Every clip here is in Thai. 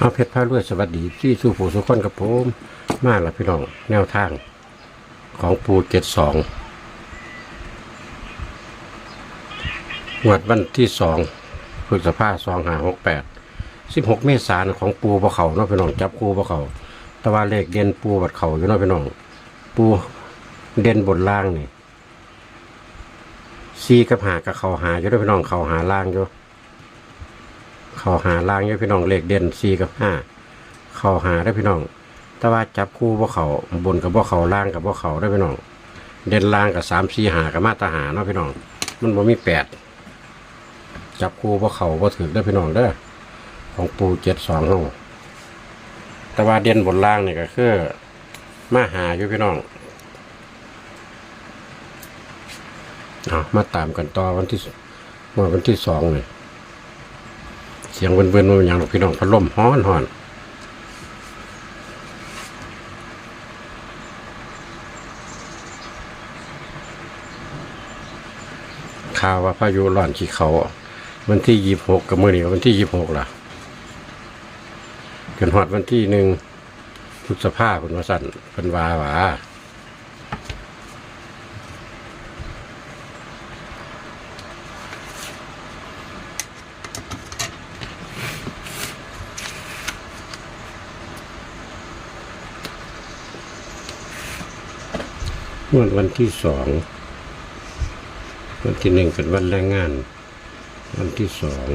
เอาเพชรพารวยสวัสดีที่สู่ผู้สุขคนกับผมมาละพี่น้องแนวทางของปูเจ็ดสองงวดวันที่สองพฤษภาสองห้าหกแปดสิบหกเมษายนของปูบะเขาเนาะพี่น้องจับปูบะเขาต่ว่าเลขเด่นปูบัดเขาอยู่เนาะพี่น้อง ปูเด่นบนล่างนี่ซีกับหากับเขาหาอยู่เนาะพี่น้องเขาหาล่างอยู่ เข้าหาล่างเนี่ยพี่น้องเลขเด่นสี่กับห้าเข้าหาได้พี่น้อง แต่ว่าจับคู่บ่เขาบนกับบ่เขาล่างกับบ่เขาได้พี่น้อง เด่นล่างกับสามสี่หากับมาตรหาเนาะพี่น้อง มันบ่มีแปดจับคู่บ่เขาบ่ถือได้พี่น้องเด้อของปูเจ็ดสองเฮาแต่ว่าเด่นบนล่างนี่ก็คือมาหาอยู่พี่น้องอามาตามกันต่อวันที่วันที่สองเลย เสียงเวินเวินๆมันอย่างหรอกพี่น้องพัดลมฮ้อนฮ้อนข่าวว่าพายุร้อนขี้เขาวันที่ยี่หกกับมื่อนี้วันที่ยี่หกล่ะเกินหอดวันที่หนึ่งพฤษภาเป็นวสันเป็นวาหวา วันวันที่สอง วันที่หนึ่งเป็นวันแรงงาน วันที่สอง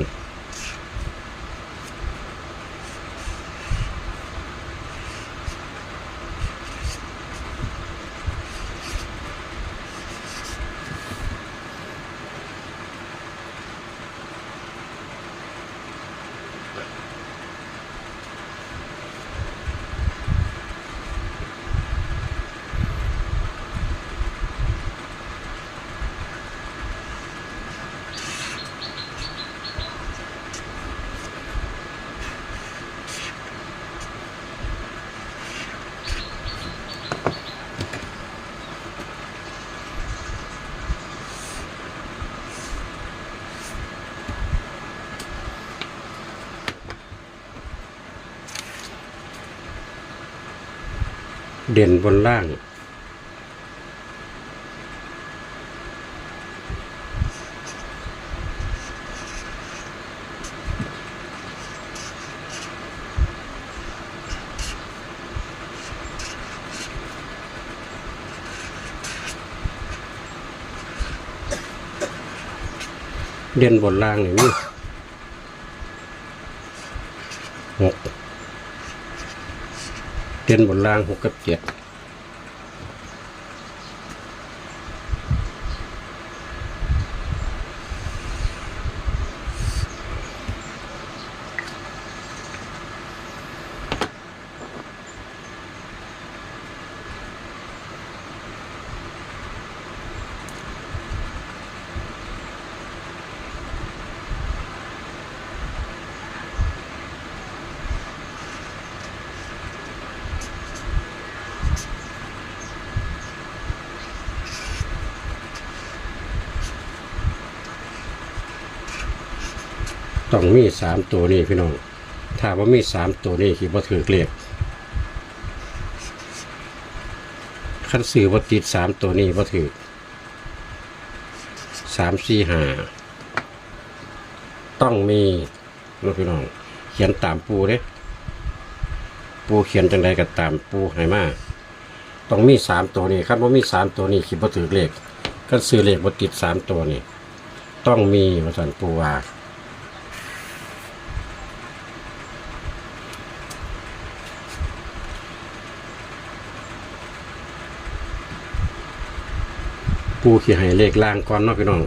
เด่นบนล่าง เด่นบนล่างนี่มีหก เด่นบนล่างหกกับเจ็ด ต้องมีสามตัวนี่พี่น้อง ถ้าว่ามีสามตัวนี่คิดว่าถือเกลียกขั้นสื่อว่าติดสามตัวนี่ว่าถือสามสี่ห้าต้องมีนะพี่น้อง เขียนตามปูเด้ปูเขียนจังใดก็ตามปูให้มาต้องมีสามตัวนี่คันว่ามีสามตัวนี่คิดว่าถือเลขขั้นซื้อเลขว่าติดสามตัวนี่ต้องมีมาสันปูว่า ปูขี่ให้เลขล่างก่อนเนาะพี่น้อง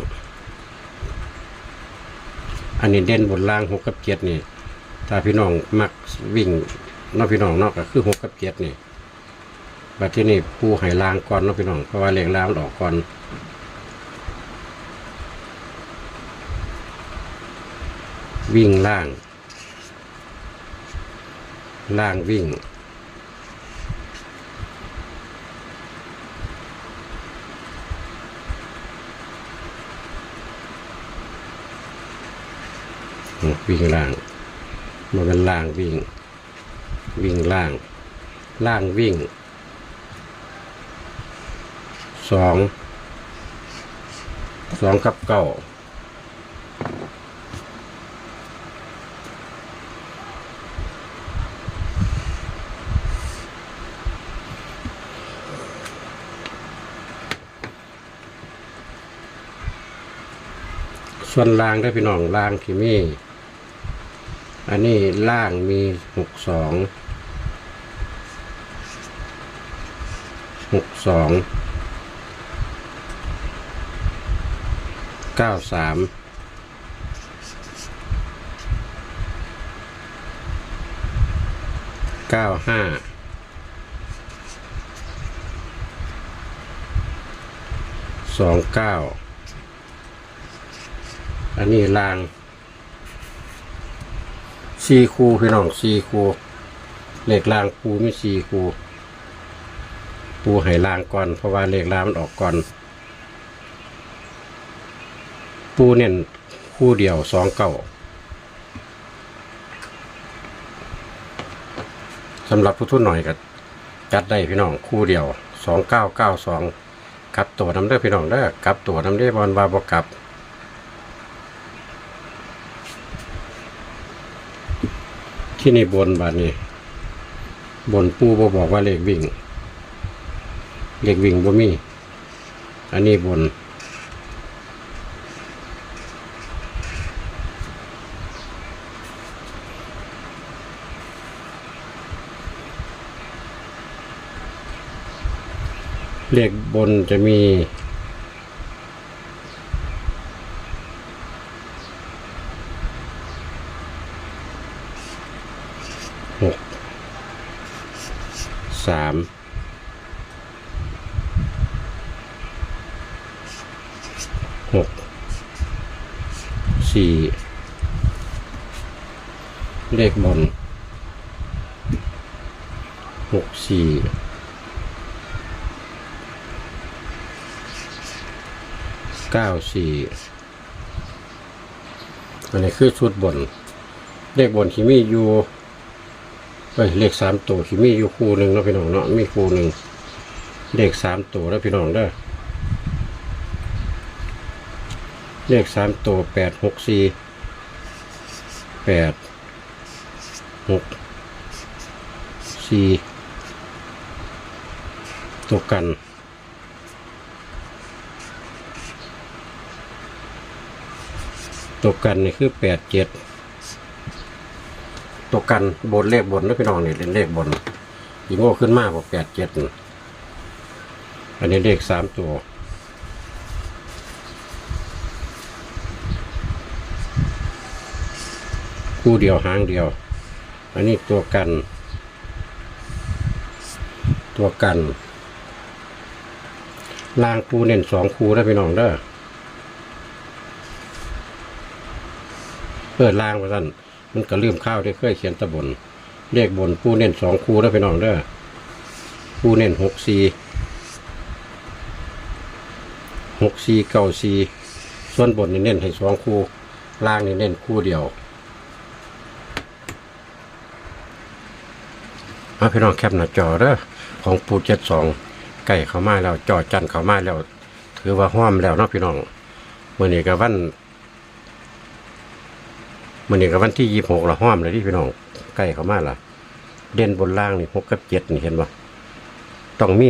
อันนี้เด่นบนล่างหกกับเจ็ดนี่ ถ้าพี่น้องมักวิ่งเนาะพี่น้องเนาะก็คือหกกับเจ็ดนี่บัดที่นี่ปูให้ล่างก่อนเนาะพี่น้อง เพราะว่าเลขล่างมันออกก่อนวิ่งล่าง ล่างวิ่ง วิ่งล่างมันเป็นล่างวิ่ง วิ่งล่าง ล่างวิ่งสองสองกับเก้าส่วนล่างได้พี่น้องล่างที่มี อันนี้ล่างมีหกสองหกสองเก้าสามเก้าห้าสองเก้าอันนี้ลาง สี่คูพี่น้องสี่คูเหล็กลางปูมีสี่คูปูให้ลางก่อน เพราะว่าเหล็กลางมันออกก่อนปูเน้นคู่เดียวสองเก้าสำหรับผู้ทุนหน่อยก็จัดได้พี่น้องคู่เดียวสองเก้าเก้าสองกลับตัวน้ำเด้อพี่น้องเด้อกลับตัวน้ำเด้อบอลวาบกับ ที่นี่บนบาทนี้ บนปูบอบอกว่าเลขวิ่ง เลขวิ่งบ่มี อันนี้บน เลขบนจะมี หกสาม หกสี่เลขบนหกสี่เก้าสี่อันนี้คือชุดบน เลขบนที่มีอยู่เฮ้ยเลขสามตัวที่มีอยู่คู่หนึ่งเนาะพี่น้องเนาะมีคู่หนึ่งเลขสามตัวแล้วพี่น้องเด้อ เลขสามตัวแปดหกสี่แปดหกสี่ตัวกันตัวกันนี่คือแปดเจ็ดตัวกันบนเลขบนนะพี่น้องนี่เป็นเลขบนยิงโง่ขึ้นมากกว่าแปดเจ็ดอันนี้เลขสามตัว คู่เดียวหางเดียว อันนี้ตัวกัน ตัวกันลางคู่เน้นสองคู่ได้พี่น้องเด้อเปิดลางมาสั่นมันก็ลืมข้าวได้เคยเขียนตะบนเลขบนผู้เน้นสองคู่แล้วไปน้องเด้อผู้เน้นหกสี่หกสี่เก้าสี่ส่วนบนนี่เน้นให้สองคู่ล่างนี่เน้นคู่เดียว เอาพี่น้องแคปหน้าจอเด้อของปูเจ็ดสองไก่เข้ามาแล้วจอจันเข้ามาแล้ว ถือว่าห้อมแล้วเนาะพี่น้องเมื่อนี้ก็วันมันนี่กับวันที่ยี่หกละห้อมเลยที่พี่น้องใกล้เข้ามาละเด่นบนล่างนี่หกกับเจ็ดนี่เห็นปะต้องมี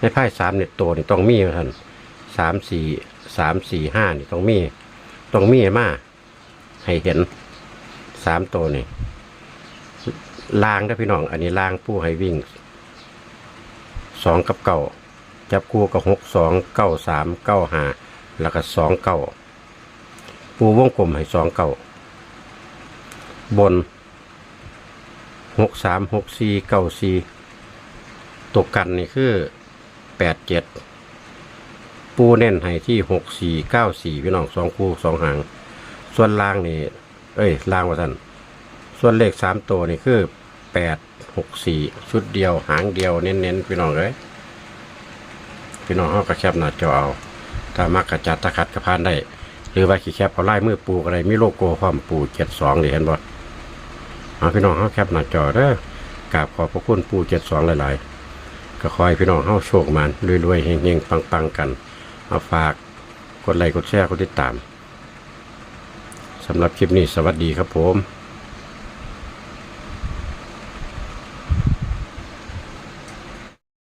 ในไพ่สามเนี่ยตัวนี่ต้องมีท่านสามสี่สามสี่ห้านี่ต้องมี ต้องมีมาให้เห็นสามตัวนี่ ล่างนะพี่น้อง อันนี้ล่างผู้ให้วิ่งสองกับเก้าจับคู่กับหกสองเก้าสามเก้าห้าแล้วก็สองเก้าปูวงกลมให้สองเก่าบนหกสามหกสี่เก้าสี่ตกกันนี่คือแปดเจ็ดปูเน้นให้ที่หกสี่เก้าสี่พี่น้องสองคู่สองหาง ส่วนล่างนี่ เอ้ยล่างว่าท่าน ส่วนเลขสามตัวนี่คือแปดหกสี่ชุดเดียวหางเดียวเน้นๆพี่น้องเลยพี่น้องเขาก็แคบหน้าจอเอาถ้ามักกระจัดตะขัดกระพานได้ หรือว่าขี่แคบเอาไล่มือปูอะไรมีโลโก้ความปูเจ็ดสองนี่เห็นบ่เอาพี่น้องเฮาแคปหน้าจอเด้อกราบขอบพระคุณปู่72หลายๆ ก็ขอให้พี่น้องเฮาโชคมันรวยๆเฮงๆปังๆกัน เอาฝากกดไลค์กดแชร์กดติดตามสำหรับคลิปนี้สวัสดีครับผม